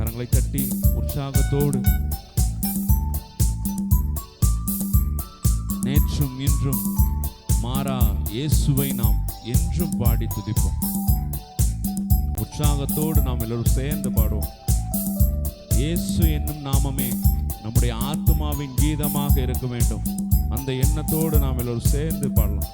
கரங்களை தட்டி உற்சாகத்தோடு. நேற்றும் இன்றும் மாறா இயேசுவை நாம் என்றும் பாடி துதிப்போம். உற்சாகத்தோடு நாம் எல்லோரும் சேர்ந்து பாடுவோம். இயேசு என்னும் நாமமே நம்முடைய ஆத்மாவின் கீதமாக இருக்க வேண்டும். அந்த எண்ணத்தோடு நாம் எல்லோரும் சேர்ந்து பாடலாம்.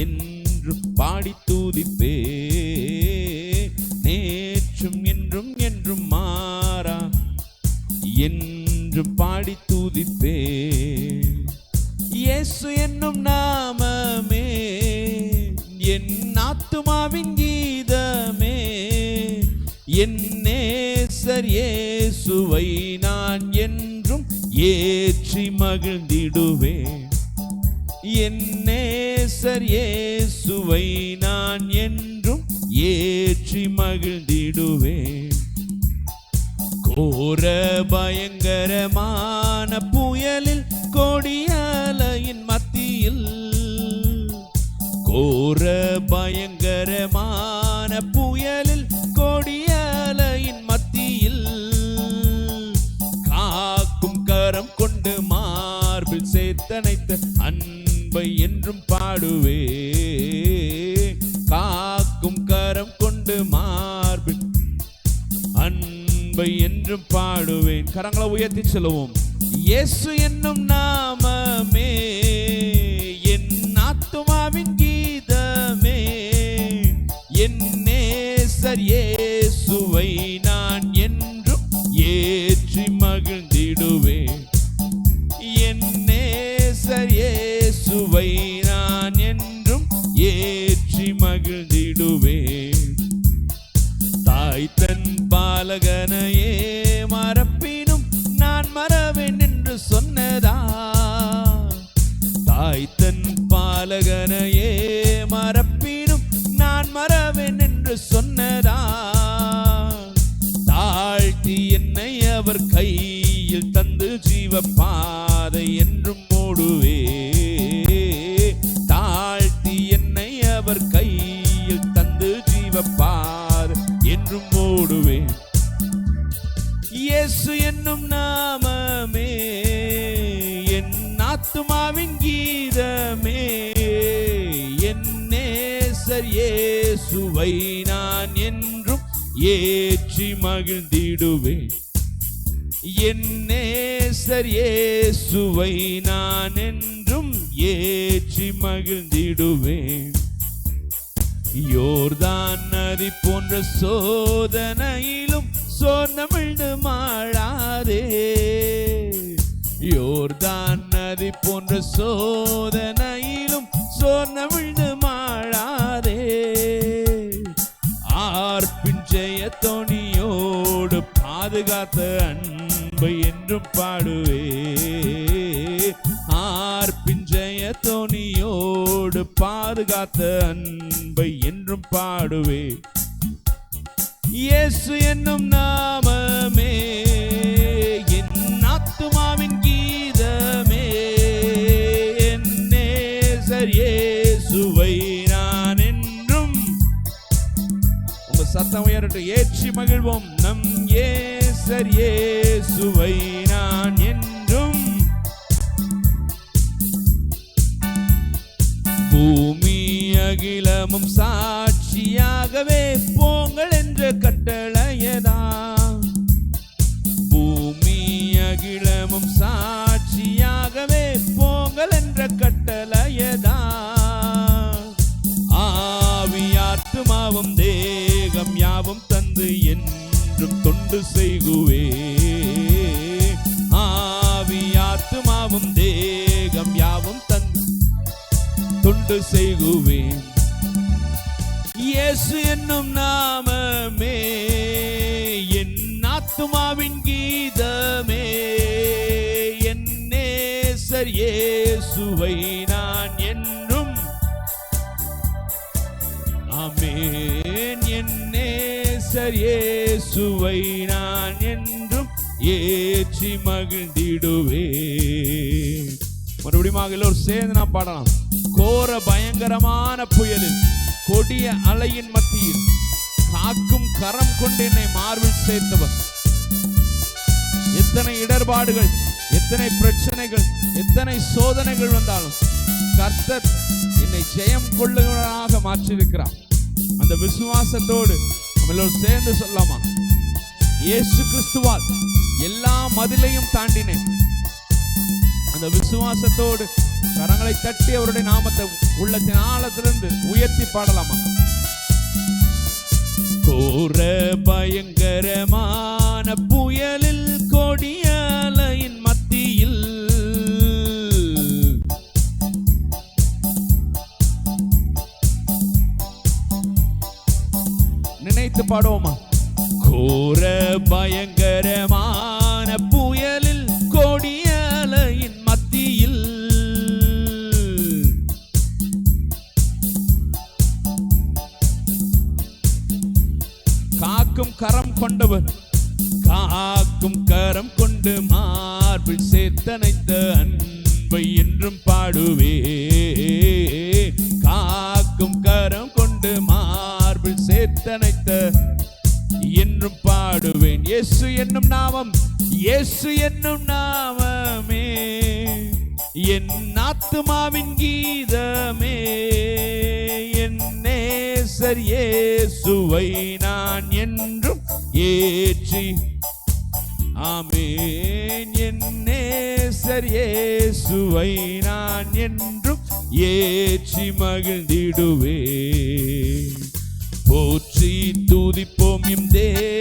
என்று பாடி தூதிப்பே. நேற்றும் என்றும் என்றும் மாறா. என்று பாடி தூதிப்பே. இயேசு என்னும் நாமமே. என் ஆத்துமாவின் கீதமே. என் நேசர் இயேசுவை நான் என்றும் ஏற்றி மகிழ்ந்திடுவேன். என் நேசர் இயேசுவை நான் என்றும் ஏற்றி மகிழ்ந்திடுவேன். கோர பயங்கரமான புயலில் கொடியாலையின் மத்தியில் கோர பயங்கரமான காக்கும் கரம் கொண்டு மார்பு அன்பை என்றும் பாடுவேன். கரங்களை உயர்த்தி சொல்லுவோம். இயேசு என்னும் தாய் பாலகனையே மறப்பினும் நான் மறவேன் என்று சொன்னதா? தாய்த்தன் பாலகனையே மறப்பினும் நான் மறவேன் என்று சொன்னதா? தாழ்த்தி என்னை அவர் கையில் தந்து ஜீவ பாதை என்றும் ஓடுவே போடுவேன் இயேசு என்னும் நாமமே என் ஆத்துமாவின் கீதமே என் நேசர் இயேசுவை நான் என்றும் ஏற்றி மகிழ்ந்திடுவேன் என் நேசர் இயேசுவை நான் என்றும் ஏற்றி மகிழ்ந்திடுவேன். யோர்தான் நதி போன்ற சோதனையிலும் சொன்னமிழ்ந்து மாழாதே யோர்தான் நதி போன்ற சோதனையிலும் சொன்னமிழ்ந்து மாழாதே ஆர்ப்பின் ஜெய தொனியோடு பாதுகாத்த அன்பை என்றும் பாடுவே. துணியோடு பாதுகாத்த அன்பை என்றும் பாடுவே. இயேசு என்னும் நாமமே என் ஆத்துமாவின் கீதமே என் நேசர் இயேசுவை நான் என்றும். உங்க சத்தம் உயரட்டும் ஏற்றி மகிழ்வோம். நம் ஏசர் ஏ அகிலமும் சாட்சியாகவே போங்கள் என்ற கட்டளையதா பூமி அகிலமும் சாட்சியாகவே போங்கள் என்ற கட்டளையதா ஆவியாத்துமாவும் தேகம் யாவும் தந்து என்றும் தொண்டு செய்குவே. ஆவியாத்துமாவும் தேகம் யாவும் தந்து தொண்டு செய்குவேன். இயேசு என்னும் நாமமே. என் ஆத்துமாவின் கீதமே. என் நேசர் இயேசுவை நான் என்றும் ஆமேன். என் நேசர் இயேசுவை நான் என்றும் ஏற்றி மகிழ்ந்திடுவே மறுபடியும் எல்லோரும் சேர்ந்து நான் பாடலாம். கோர பயங்கரமான புயலில் கொடிய அலையின் மத்தியில் காக்கும் கரம் கொண்டு என்னை மார்பில் சேர்த்தவர். எத்தனை இடர்பாடுகள் எத்தனை பிரச்சனைகள் எத்தனை சோதனைகள் வந்தாலும் கர்த்தர் என்னை ஜெயம் கொள்ளுகிறவராக மாற்றியிருக்கிறார். அந்த விசுவாசத்தோடு நம்ம சேர்ந்து சொல்லலாமா? இயேசு கிறிஸ்துவால் எல்லா மதிலையும் தாண்டினேன். அந்த விசுவாசத்தோடு கரங்களை தட்டி அவருடைய நாமத்தை உள்ளத்தின் ஆழத்திலிருந்து உயர்த்தி பாடலாமா? கோர பயங்கரமான புயலில் கொடியாலையின் மத்தியில் நினைத்து பாடுவோமா? கொண்டவர். காக்கும் கரம் கொண்டு மார்பில் சேர்த்தனைத்த அன்பை என்றும் பாடுவே. காக்கும் கரம் கொண்டு மார்பில் சேர்த்தனைத்த என்றும் பாடுவேன். இயேசு என்னும் நாமம் இயேசு என்னும் நாமமே. என் ஆத்மாவின் கீதமே என் நேசர் இயேசுவை நான் என்றும் ஏற்றி. ஆமேன். என் நேசர் இயேசுவை நான் என்றும் ஏற்றி மகிழ்ந்திடுவே போற்றி துதிப்போம் இம் தேவ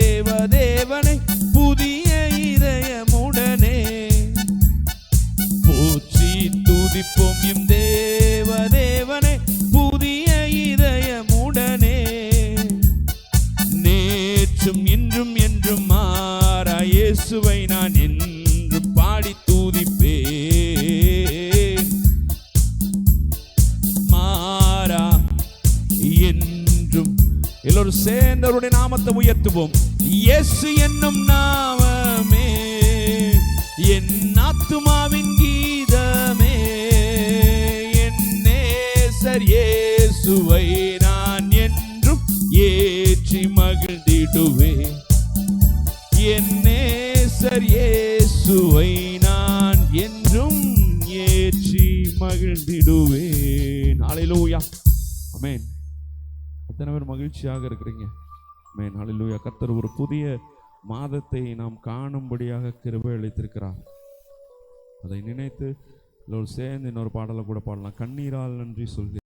என்றும் எல்லோரும் சேர்ந்து அவருடைய நாமத்தை உயர்த்துவோம். இயேசு என்னும் நாமமே என் ஆத்துமாவின் கீதமே என் நேசர் இயேசுவை நான் என்றும் ஏற்றி மகிழ்ந்திடுவேன். என் நேசர் இயேசுவை நான் என்றும் ஏற்றி மகிழ்ந்திடுவேன். அலையிலூயா அமேன் எத்தனை பேர் மகிழ்ச்சியாக இருக்கிறீங்க? மே ஹalleluya. கர்த்தர் ஒரு புதிய மாதத்தை நாம் காணும்படியாக கிருபை அளித்திருக்கிறார். அதை நினைத்து சேர்ந்து இன்னொரு பாடலை கூட பாடலாம். கண்ணீரால் நன்றி சொல்கிறேன்